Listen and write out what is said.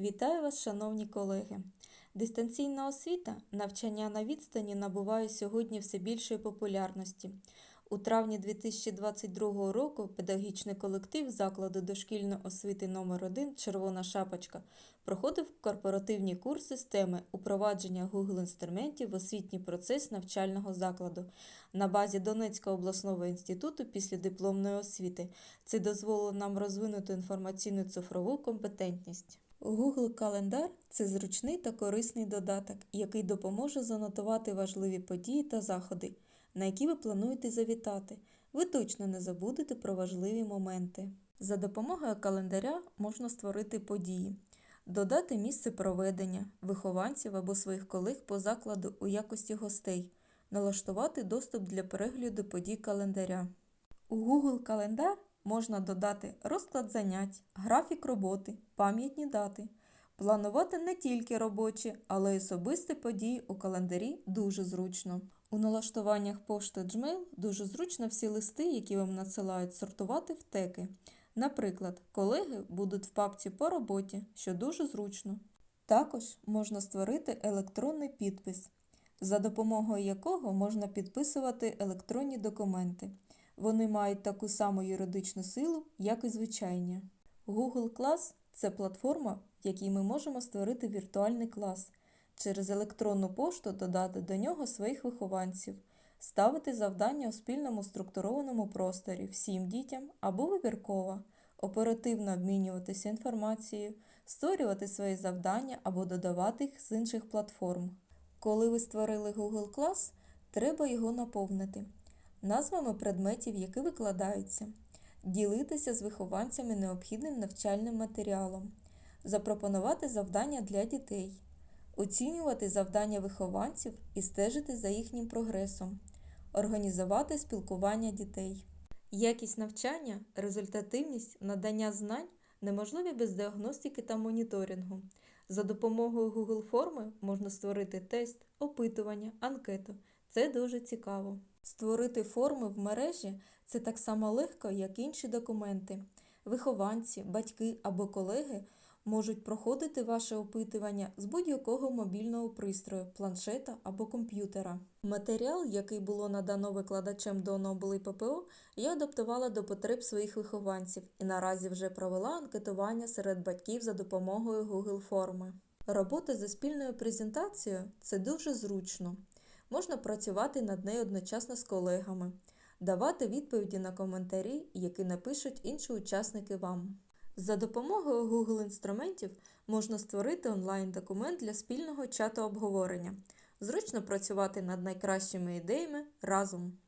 Вітаю вас, шановні колеги! Дистанційна освіта, навчання на відстані набуває сьогодні все більшої популярності. У травні 2022 року педагогічний колектив закладу дошкільної освіти номер 1 Червона шапочка проходив корпоративні курси з теми упровадження Google інструментів в освітній процес навчального закладу на базі Донецького обласного інституту післядипломної освіти. Це дозволило нам розвинути інформаційну цифрову компетентність. Google Календар це зручний та корисний додаток, який допоможе занотувати важливі події та заходи, на які ви плануєте завітати. Ви точно не забудете про важливі моменти. За допомогою календаря можна створити події, додати місце проведення, вихованців або своїх колег по закладу у якості гостей, налаштувати доступ для перегляду подій календаря. У Google Календар можна додати розклад занять, графік роботи, пам'ятні дати. Планувати не тільки робочі, але й особисті події у календарі дуже зручно. У налаштуваннях пошти Gmail дуже зручно всі листи, які вам надсилають, сортувати в теки. Наприклад, колеги будуть в папці по роботі, що дуже зручно. Також можна створити електронний підпис, за допомогою якого можна підписувати електронні документи. Вони мають таку саму юридичну силу, як і звичайні. Google Class – це платформа, в якій ми можемо створити віртуальний клас, через електронну пошту додати до нього своїх вихованців, ставити завдання у спільному структурованому просторі всім дітям або вибірково, оперативно обмінюватися інформацією, створювати свої завдання або додавати їх з інших платформ. Коли ви створили Google Class, треба його наповнити назвами предметів, які викладаються, ділитися з вихованцями необхідним навчальним матеріалом, запропонувати завдання для дітей, оцінювати завдання вихованців і стежити за їхнім прогресом, організувати спілкування дітей. Якість навчання, результативність, надання знань неможливі без діагностики та моніторингу. За допомогою Google форми можна створити тест, опитування, анкету. Це дуже цікаво. Створити форми в мережі це так само легко, як інші документи. Вихованці, батьки або колеги можуть проходити ваше опитування з будь-якого мобільного пристрою, планшета або комп'ютера. Матеріал, який було надано викладачем до НОБЛ і ППО, я адаптувала до потреб своїх вихованців і наразі вже провела анкетування серед батьків за допомогою Google форми. Робота за спільною презентацією це дуже зручно. Можна працювати над нею одночасно з колегами, давати відповіді на коментарі, які напишуть інші учасники вам. За допомогою Google інструментів можна створити онлайн-документ для спільного чату обговорення. Зручно працювати над найкращими ідеями разом.